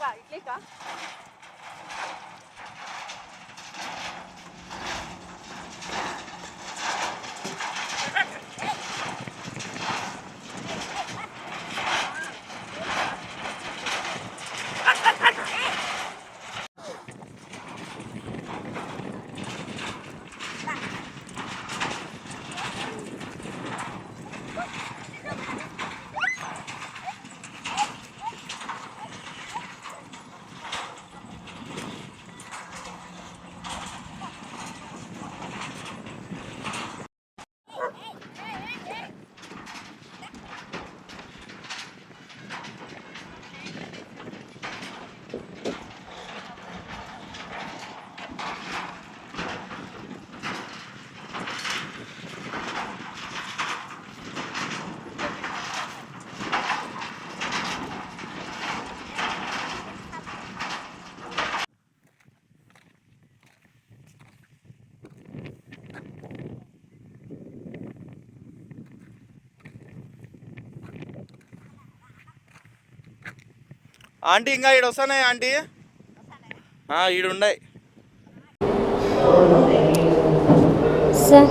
का इथले का? ఆంటీ ఇంకా ఈడ వస్తున్నాయి ఆంటీ? ఈడున్నాయి సార్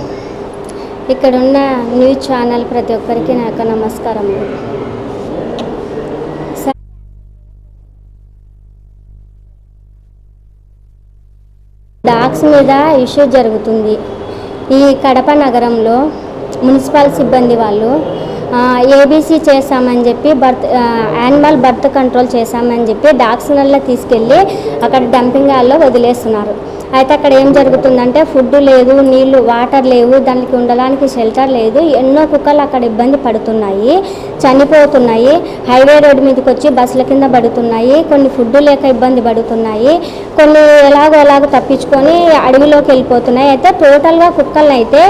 ఇక్కడ ఉన్న న్యూస్ ఛానల్ ప్రతి ఒక్కరికి నా యొక్క నమస్కారం. సార్ డాగ్స్ మీద ఇష్యూ జరుగుతుంది. ఈ కడప నగరంలో మున్సిపల్ సిబ్బంది వాళ్ళు ఏబీసీ చేస్తామని చెప్పి బర్త్ యానిమల్ బర్త్ కంట్రోల్ చేశామని చెప్పి డాక్స్ నల్ల తీసుకెళ్ళి అక్కడ డంపింగ్ హాల్లో వదిలేస్తున్నారు. అయితే అక్కడ ఏం జరుగుతుందంటే ఫుడ్ లేదు నీళ్ళు వాటర్ లేవు దానికి ఉండడానికి షెల్టర్ లేదు ఎన్నో కుక్కలు అక్కడ ఇబ్బంది పడుతున్నాయి చనిపోతున్నాయి హైవే రోడ్డు మీదకి వచ్చి బస్సుల కింద పడుతున్నాయి కొన్ని ఫుడ్ లేక ఇబ్బంది పడుతున్నాయి కొన్ని ఎలాగో ఎలాగో తప్పించుకొని అడవిలోకి వెళ్ళిపోతున్నాయి. అయితే టోటల్గా కుక్కలను అయితే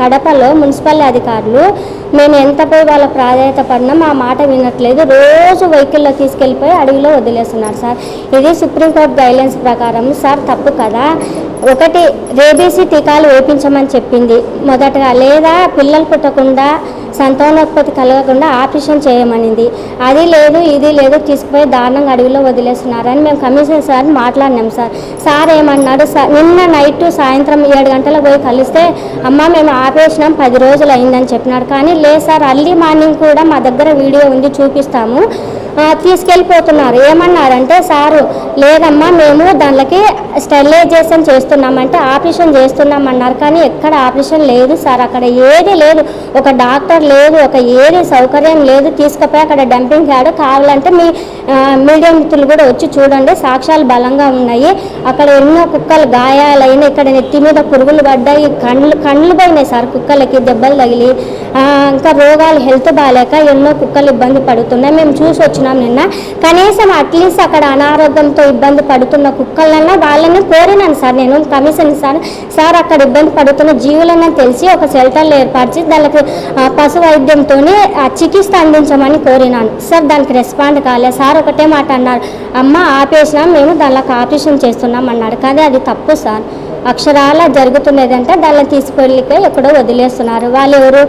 కడపలో మున్సిపల్ అధికారులు మేము ఎంత పోయి వాళ్ళ ప్రాధాన్యత పడినా మా మాట వినట్లేదు రోజు వెహికల్లో తీసుకెళ్ళిపోయి అడవిలో వదిలేస్తున్నారు సార్. ఇది సుప్రీంకోర్టు గైడ్లైన్స్ ప్రకారం సార్ తప్పు కదా ఒకటి రేబీసీ టీకాలు వేపించమని చెప్పింది. మొదటగా లేదా పిల్లలు పుట్టకుండా సంతానోత్పత్తి కలగకుండా ఆపరేషన్ చేయమనింది. అది లేదు ఇది లేదు తీసుకుపోయి దారుణంగా అడవిలో వదిలేస్తున్నారని మేము కమిషనర్ సార్ని మాట్లాడినాం సార్. సార్ ఏమన్నాడు? సార్ నిన్న నైట్ సాయంత్రం ఏడు గంటలకు పోయి కలిస్తే అమ్మ మేము ఆపేసినాం పది రోజులు అయిందని చెప్పినాడు. కానీ లేదు సార్ అర్లీ మార్నింగ్ కూడా మా దగ్గర వీడియో ఉంది చూపిస్తాము. తీసుకెళ్ళిపోతున్నారు. ఏమన్నారంటే సారు లేదమ్మా మేము దానికి స్టెరిలైజేషన్ చేస్తున్నామంటే ఆపరేషన్ చేస్తున్నామన్నారు. కానీ ఎక్కడ ఆపరేషన్ లేదు సార్. అక్కడ ఏది లేదు. ఒక డాక్టర్ లేదు ఒక ఏది సౌకర్యం లేదు. తీసుకుపోయి అక్కడ డంపింగ్ యార్డ్ కావాలంటే మీ మీడియా మిత్రులు కూడా వచ్చి చూడండి. సాక్ష్యాలు బలంగా ఉన్నాయి. అక్కడ ఎన్నో కుక్కలు గాయాలైన ఇక్కడ నెత్తి మీద పురుగులు పడ్డాయి. కళ్ళు కళ్ళు పోయినాయి సార్ కుక్కలకి దెబ్బలు తగిలి. ఇంకా రోగాలు హెల్త్ బాగాలేక ఎన్నో కుక్కలు ఇబ్బంది పడుతున్నాయి. మేము చూసి వచ్చినాం నిన్న. కనీసం అట్లీస్ట్ అక్కడ అనారోగ్యంతో ఇబ్బంది పడుతున్న కుక్కలన్నా వాళ్ళని కోరినాను సార్ నేను కమిషన్ సార్. సార్ అక్కడ ఇబ్బంది పడుతున్న జీవులని తెలిసి ఒక షెల్టర్లు ఏర్పరిచి దానికి పశు వైద్యంతో చికిత్స అందించమని కోరినాను. సార్ దానికి రెస్పాండ్ కాలేదు సార్ ఒకటే మాట అన్నారు. అమ్మ ఆపేసినాం మేము దానికి ఆపరేషన్ చేస్తున్నాం అన్నాడు. కానీ అది తప్పు సార్. అక్షరాల జరుగుతున్నదంటే దాన్ని తీసుకెళ్ళికి ఎక్కడో వదిలేస్తున్నారు. వాళ్ళు ఎవరు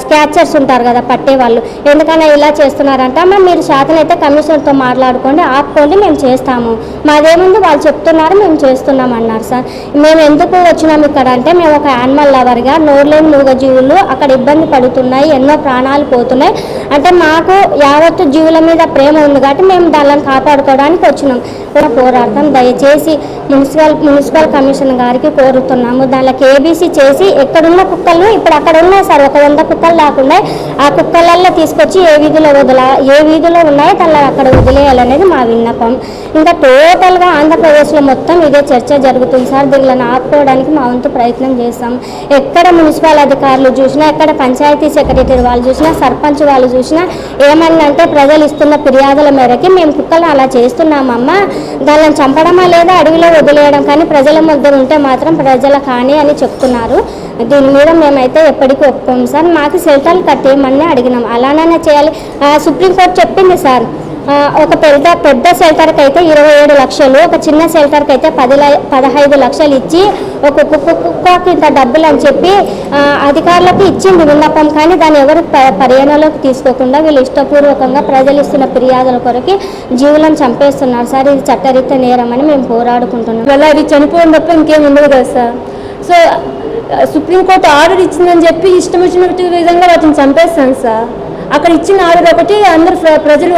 స్కాచర్స్ ఉంటారు కదా పట్టే వాళ్ళు ఎందుకన్నా ఇలా చేస్తున్నారంటే అమ్మ మీరు శాతం అయితే కమిషనర్తో మాట్లాడుకోండి ఆపుకోండి మేము చేస్తాము. మాదేముంది వాళ్ళు చెప్తున్నారు మేము చేస్తున్నాం అన్నారు సార్. మేము ఎందుకు వచ్చినాం ఇక్కడ అంటే మేము ఒక యానిమల్ లవర్గా నోర్లేని మూగజీవులు అక్కడ ఇబ్బంది పడుతున్నాయి ఎన్నో ప్రాణాలు పోతున్నాయి. అంటే మాకు యావత్తు జీవుల మీద ప్రేమ ఉంది కాబట్టి మేము దానిని కాపాడుకోవడానికి వచ్చినాం. కూడా పోరాడతాం. దయచేసి మున్సిపల్ మున్సిపల్ కమిషన్ గారికి కోరుతున్నాము. దానికి ఏబీసీ చేసి ఎక్కడున్న కుక్కలను ఇప్పుడు అక్కడ ఉన్నాయి సార్ ఒక వంద కుక్కలు లేకుండా ఆ కుక్కలల్లో తీసుకొచ్చి ఏ వీధిలో వదిలా ఏ వీధిలో ఉన్నాయో దాన్ని అక్కడ వదిలేయాలనేది మా విన్నపం. ఇంకా టోటల్గా ఆంధ్రప్రదేశ్లో మొత్తం ఇదే చర్చ జరుగుతుంది సార్. దీనిని ఆపుకోవడానికి మా వంతు ప్రయత్నం చేస్తాం. ఎక్కడ మున్సిపల్ అధికారులు చూసినా ఎక్కడ పంచాయతీ సెక్రటరీ వాళ్ళు చూసినా సర్పంచ్ వాళ్ళు చూసినా ఏమన్నంటే ప్రజలు ఇస్తున్న ఫిర్యాదుల మేరకి మేము కుక్కలు అలా చేస్తున్నామమ్మా. దానిని చంపడమా లేదా అడవిలో వదిలేయడం కానీ ప్రజల మధ్య ఉంటే మాత్రం ప్రజల కానీ అని చెప్తున్నారు. దీని మీద మేమైతే ఎప్పటికీ ఒప్పుకోము సార్. మాకు షెల్టర్లు కట్టేయమని అడిగినాం. అలానే చేయాలి. సుప్రీంకోర్టు చెప్పింది సార్. ఒక పెద్ద పెద్ద షెల్టర్కి అయితే ఇరవై ఏడు లక్షలు ఒక చిన్న షెల్టర్కి అయితే పది పదహైదు లక్షలు ఇచ్చి ఒక కుక్క కుక్కకి ఇంత డబ్బులు అని చెప్పి అధికారులకు ఇచ్చింది విన్నపం. కానీ దాన్ని ఎవరు ప- పరిగణలోకి తీసుకోకుండా వీళ్ళు ఇష్టపూర్వకంగా ప్రజలు ఇస్తున్న ఫిర్యాదుల కొరకు జీవులను చంపేస్తున్నారు. సార్ ఇది చట్టరీత్యా నేరం అని మేము పోరాడుకుంటున్నాం. వల్ల అది చనిపోయిన తప్ప ఇంకేం ఉండదు కదా సార్. సో సుప్రీంకోర్టు ఆర్డర్ ఇచ్చిందని చెప్పి ఇష్టం వచ్చిన విధంగా వాటిని చంపేస్తాను సార్. అక్కడ ఇచ్చిన ఆర్డర్ ఒకటి అందరు ప్ర- ప్రజలు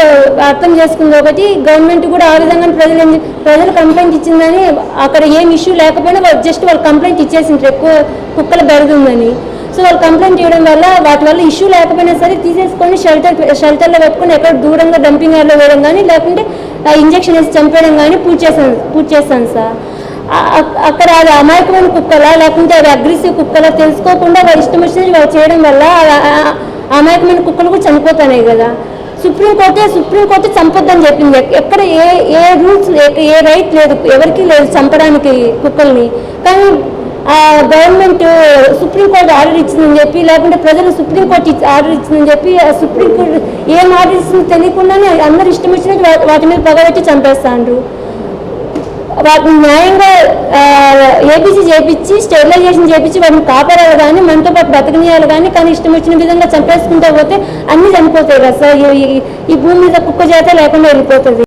అర్థం చేసుకుంది ఒకటి. గవర్నమెంట్ కూడా ఆ విధంగా ప్రజలు ప్రజలు కంప్లైంట్ ఇచ్చిందని అక్కడ ఏం ఇష్యూ లేకపోయినా వాళ్ళు జస్ట్ వాళ్ళు కంప్లైంట్ ఇచ్చేసింటారు ఎక్కువ కుక్కల బెరదుందని. సో వాళ్ళు కంప్లైంట్ చేయడం వల్ల వాటి వల్ల ఇష్యూ లేకపోయినా సరే తీసేసుకొని షెల్టర్ షెల్టర్లో పెట్టుకొని ఎక్కడ దూరంగా డంపింగ్ యార్డ్లో వేయడం కానీ లేకుంటే ఇంజక్షన్ వేసి చంపేయడం కానీ పూర్తి చేస్తాను పూర్తి చేస్తాను సార్. అక్కడ అది అమాయకమైన కుక్కలా లేకుంటే అది అగ్రెసివ్ కుక్కలా తెలుసుకోకుండా వాళ్ళు ఇష్టం వచ్చినది వాళ్ళు చేయడం వల్ల అమాయకమైన కుక్కలు కూడా చనిపోతున్నాయి కదా. సుప్రీంకోర్టే సుప్రీంకోర్టు చంపొద్దని చెప్పింది. ఎక్కడ ఏ ఏ రూల్స్ ఏ రైట్ లేదు ఎవరికి లేదు చంపడానికి కుక్కల్ని. కానీ ఆ గవర్నమెంట్ సుప్రీంకోర్టు ఆర్డర్ ఇచ్చిందని చెప్పి లేకుంటే ప్రజలు సుప్రీంకోర్టు ఇచ్చి- ఆర్డర్ ఇచ్చిందని చెప్పి సుప్రీంకోర్టు ఏం ఆర్డర్ ఇస్తుందో తెలియకుండానే అందరు ఇష్టం వచ్చినట్టు వా- వాటి మీద పగబెట్టి చంపేస్తాండ్రు. వాటిని న్యాయంగా ఏపీసీ చేపించి స్టెరిలైజేషన్ చేపించి వాటిని కాపాడాలి కానీ మనతో పాటు బ్రతకనీయాలి కానీ కానీ ఇష్టం వచ్చిన విధంగా చంపేసుకుంటూ పోతే అన్నీ చనిపోతాయి కదా సార్. ఈ- ఈ- ఈ భూమి మీద కుక్క చేత లేకుండా వెళ్ళిపోతుంది.